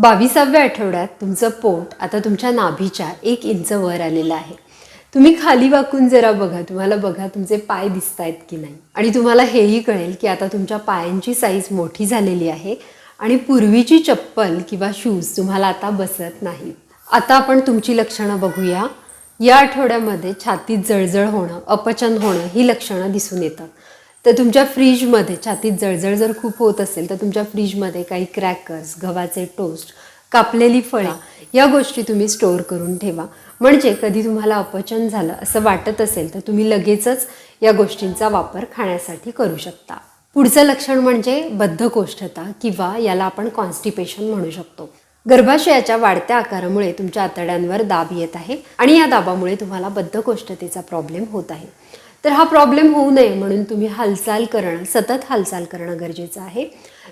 बावीसाव्या आठवड्यात तुमचं पोट आता तुमच्या नाभीच्या एक इंच वर आलेलं आहे. तुम्ही खाली वाकून जरा बघा तुम्हाला बघा तुमचे पाय दिसत आहेत की नाही. आणि तुम्हाला हेही कळेल की आता तुमच्या पायांची साईज मोठी झालेली आहे आणि पूर्वीची चप्पल किंवा शूज तुम्हाला आता बसत नाही आता आपण तुमची लक्षणं बघूया. या आठवड्यामध्ये छातीत जळजळ होणं अपचन होणं ही लक्षणं दिसून येतात. तर तुमच्या फ्रीजमध्ये छातीत जळजळ जर खूप होत असेल तर तुमच्या फ्रीजमध्ये काही क्रॅकर्स गव्हाचे टोस्ट कापलेली फळं या गोष्टी तुम्ही स्टोअर करून ठेवा. म्हणजे कधी तुम्हाला अपचन झालं असं वाटत असेल तर तुम्ही लगेचच या गोष्टींचा वापर खाण्यासाठी करू शकता. पुढचं लक्षण म्हणजे बद्धकोष्ठता किंवा याला आपण कॉन्स्टिपेशन म्हणू शकतो. गर्भाशयाच्या वाढत्या आकारामुळे तुमच्या आतड्यांवर दाब येत आहे आणि या दाबामुळे तुम्हाला बद्धकोष्ठतेचा प्रॉब्लेम होत आहे. तर हा प्रॉब्लेम होऊ नये म्हणून तुम्ही हालचाल करणं सतत हालचाल करणं गरजेचं आहे.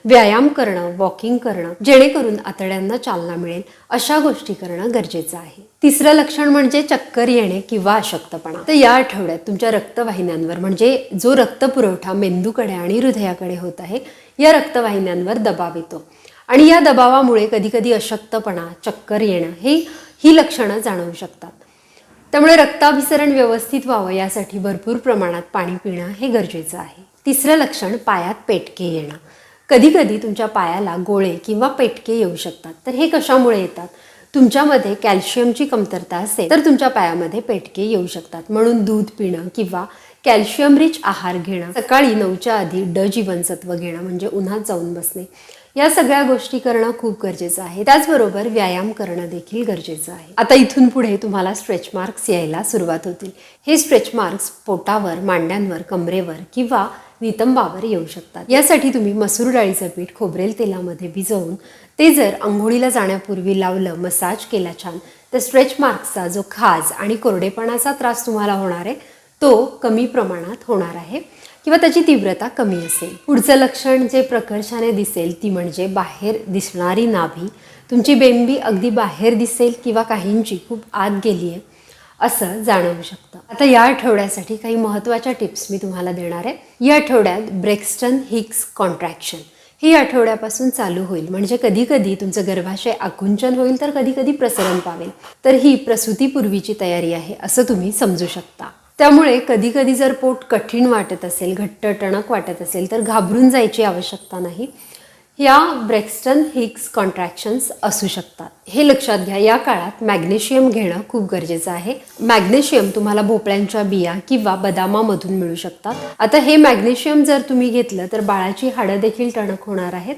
व्यायाम करणं वॉकिंग करणं जेणेकरून आतड्यांना चालना मिळेल अशा गोष्टी करणं गरजेचं आहे. तिसरं लक्षण म्हणजे चक्कर येणे किंवा अशक्तपणा. तर या आठवड्यात तुमच्या रक्तवाहिन्यांवर म्हणजे जो रक्तपुरवठा मेंदूकडे आणि हृदयाकडे होत आहे या रक्तवाहिन्यांवर दबाव येतो. आणि या दबावामुळे कधीकधी अशक्तपणा चक्कर येणं हे ही लक्षणं जाणवू शकतात. त्यामुळे रक्ताभिसरण व्यवस्थित व्हावं यासाठी भरपूर प्रमाणात पाणी पिणं हे गरजेचं आहे. तिसरं लक्षण पायात पेटके येणं. कधी कधी तुमच्या पायाला गोळे किंवा पेटके येऊ शकतात. तर हे कशामुळे येतात? तुमच्यामध्ये कॅल्शियमची कमतरता असेल तर तुमच्या पायामध्ये पेटके येऊ शकतात. म्हणून दूध पिणं किंवा कॅल्शियम रिच आहार घेणं. सकाळी नऊच्या आधी ड जीवनसत्व घेणं म्हणजे उन्हात जाऊन बसणे. या सगळ्या गोष्टी करणं खूप गरजेचं आहे. त्याचबरोबर व्यायाम करणं देखील गरजेचं आहे. आता इथून पुढे तुम्हाला स्ट्रेच मार्क्स यायला सुरुवात होतील. हे स्ट्रेच मार्क्स पोटावर मांड्यांवर कमरेवर किंवा नितंबावर येऊ शकतात. यासाठी तुम्ही मसूर डाळीचं पीठ खोबरेल तेलामध्ये भिजवून ते जर आंघोळीला जाण्यापूर्वी लावलं मसाज केला छान तर स्ट्रेच मार्क्सचा जो खाज आणि कोरडेपणाचा त्रास तुम्हाला होणार आहे तो कमी प्रमाणात होणार आहे किंवा त्याची तीव्रता कमी असेल. पुढचं लक्षण जे प्रकर्षाने दिसेल ती म्हणजे बाहेर दिसणारी नाभी. तुमची बेंबी अगदी बाहेर दिसेल किंवा काहींची खूप आत गेली आहे असं जाणवू शकतं. आता या आठवड्यासाठी काही महत्त्वाच्या टिप्स मी तुम्हाला देणार आहे. या आठवड्यात ब्रेक्स्टन हिक्स कॉन्ट्रॅक्शन ही आठवड्यापासून चालू होईल. म्हणजे कधीकधी तुमचं गर्भाशय आकुंचन होईल तर कधी कधी प्रसरण पावेल. तर ही प्रसूतीपूर्वीची तयारी आहे असं तुम्ही समजू शकता. त्यामुळे कधी कधी जर पोट कठीण वाटत असेल घट्ट टणक वाटत असेल तर घाबरून जायची आवश्यकता नाही. या ब्रेक्स्टन हिक्स कॉन्ट्रॅक्शन्स असू शकतात. हे लक्षात घ्या या काळात मॅग्नेशियम घेणं खूप गरजेचं आहे. मॅग्नेशियम तुम्हाला भोपळ्यांच्या बिया किंवा बदामामधून मिळू शकतात. आता हे मॅग्नेशियम जर तुम्ही घेतलं तर बाळाची हाडं देखील टणक होणार आहेत.